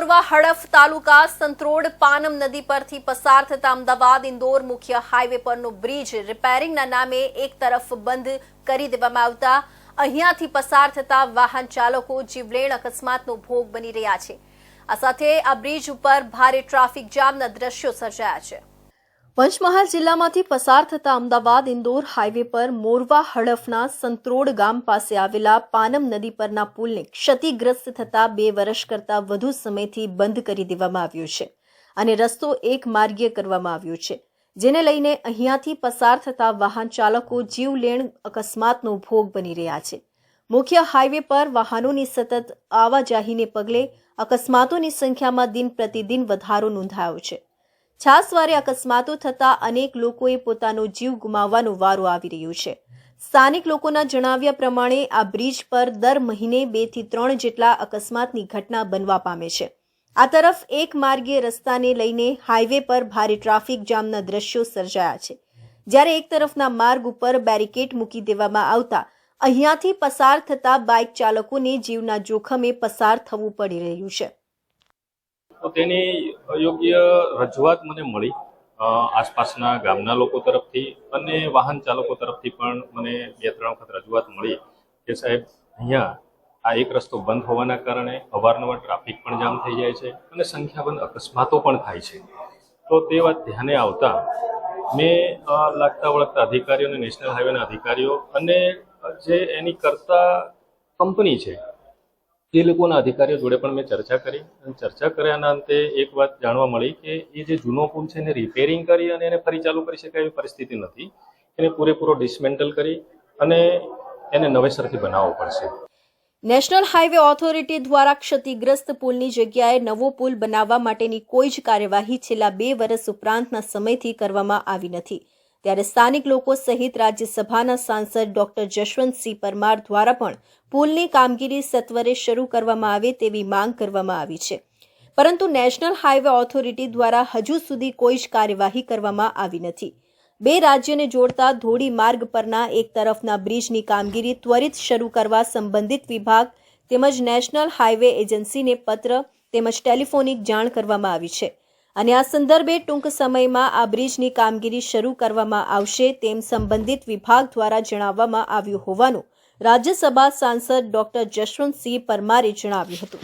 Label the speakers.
Speaker 1: મોરવા હડફ તાલુકા સંત્રોડ પાનમ નદી પરથી પસાર થતા અમદાવાદ ઇન્દોર મુખ્ય હાઈવે પરનો બ્રિજ રિપેરિંગના નામે એક તરફ બંધ કરી દેવામાં આવતા. અહીંયાથી પસાર થતા વાહન ચાલકો જીવલેણ અકસ્માતનો ભોગ બની રહ્યા છે. આ સાથે આ બ્રિજ ઉપર ભારે ટ્રાફિક જામના દ્રશ્યો સર્જાયા છે. પંચમહાલ જિલ્લામાંથી પસાર થતા અમદાવાદ, ઇન્દોર હાઈવે પર મોરવા હડફના સંત્રોડ ગામ પાસે આવેલા પાનમ નદી પરના પુલને ક્ષતિગ્રસ્ત થતા બે વર્ષ કરતાં વધુ સમયથી બંધ કરી દેવામાં આવ્યો છે અને રસ્તો એક માર્ગીય કરવામાં આવ્યો છે, જેને લઈને અહીંયાથી પસાર થતા વાહન ચાલકો જીવલેણ અકસ્માતનો ભોગ બની રહ્યા છે. મુખ્ય હાઈવે પર વાહનોની સતત આવાજાહીને પગલે અકસ્માતોની સંખ્યામાં દિન પ્રતિદિન વધારો નોંધાયો છે. છાસવારે અકસ્માતો થતા અનેક લોકોએ પોતાનો જીવ ગુમાવવાનો વારો આવી રહ્યો છે. સ્થાનિક લોકોના જણાવ્યા પ્રમાણે આ બ્રિજ પર દર મહિને બેથી ત્રણ જેટલા અકસ્માતની ઘટના બનવા પામે છે. આ તરફ એક માર્ગીય રસ્તાને લઈને હાઈવે પર ભારે ટ્રાફિક જામના દ્રશ્યો સર્જાયા છે. જ્યારે એક તરફના માર્ગ ઉપર બેરિકેડ મૂકી દેવામાં આવતા અહીંયાથી પસાર થતા બાઇક ચાલકોને જીવના જોખમે પસાર થવું પડી રહ્યું છે.
Speaker 2: તો તેની યોગ્ય રજૂઆત મને મળી આસપાસના ગામના લોકો તરફથી અને વાહન ચાલકો તરફથી પણ મને બે, ત્રણ વખત રજૂઆત મળી કે સાહેબ, અહીંયા આ એક રસ્તો બંધ હોવાના કારણે અવારનવાર ટ્રાફિક પણ જામ થઈ જાય છે અને સંખ્યાબંધ અકસ્માતો પણ થાય છે. તો તે વાત ધ્યાને આવતા મેં લાગતા વળગતા અધિકારીઓ અને નેશનલ હાઈવેના અધિકારીઓ અને જે એની કરતા કંપની છે એ લોકોના અધિકારીઓ જોડે પણ મેં ચર્ચા કરી. અને ચર્ચા કર્યાના અંતે એક વાત જાણવા મળી કે એ જે જૂનો પુલ છે એને રિપેરિંગ કરી અને એને ફરી ચાલુ કરી શકાય એવી પરિસ્થિતિ નથી. એને પૂરેપૂરો ડિસમેન્ટલ કરી અને એને નવેસરથી બનાવવો પડશે.
Speaker 1: નેશનલ હાઈવે ઓથોરિટી દ્વારા ક્ષતિગ્રસ્ત પુલની જગ્યાએ નવો પુલ બનાવવા માટેની કોઈ જ કાર્યવાહી છેલ્લા બે વર્ષ ઉપરાંતના સમયથી કરવામાં આવી નથી. ત્યારે સ્થાનિક લોકો સહિત રાજ્યસભાના સાંસદ ડોક્ટર જશવંતસિંહ પરમાર દ્વારા પણ પુલની કામગીરી સત્વરે શરૂ કરવામાં આવે તેવી માંગ કરવામાં આવી છે. પરંતુ નેશનલ હાઈવે ઓથોરિટી દ્વારા હજુ સુધી કોઈ જ કાર્યવાહી કરવામાં આવી નથી. બે રાજ્યને જોડતા ધોળી માર્ગ પરના એક તરફના બ્રિજની કામગીરી ત્વરિત શરૂ કરવા સંબંધિત વિભાગ તેમજ નેશનલ હાઈવે એજન્સીને પત્ર તેમજ ટેલિફોનિક જાણ કરવામાં આવી છે. અને આ સંદર્ભે ટૂંક સમયમાં આ બ્રિજની કામગીરી શરૂ કરવામાં આવશે તેમ સંબંધિત વિભાગ દ્વારા જણાવવામાં આવ્યું હોવાનું રાજ્યસભા સાંસદ ડોક્ટર જશવંતસિંહ પરમારે જણાવ્યું હતું.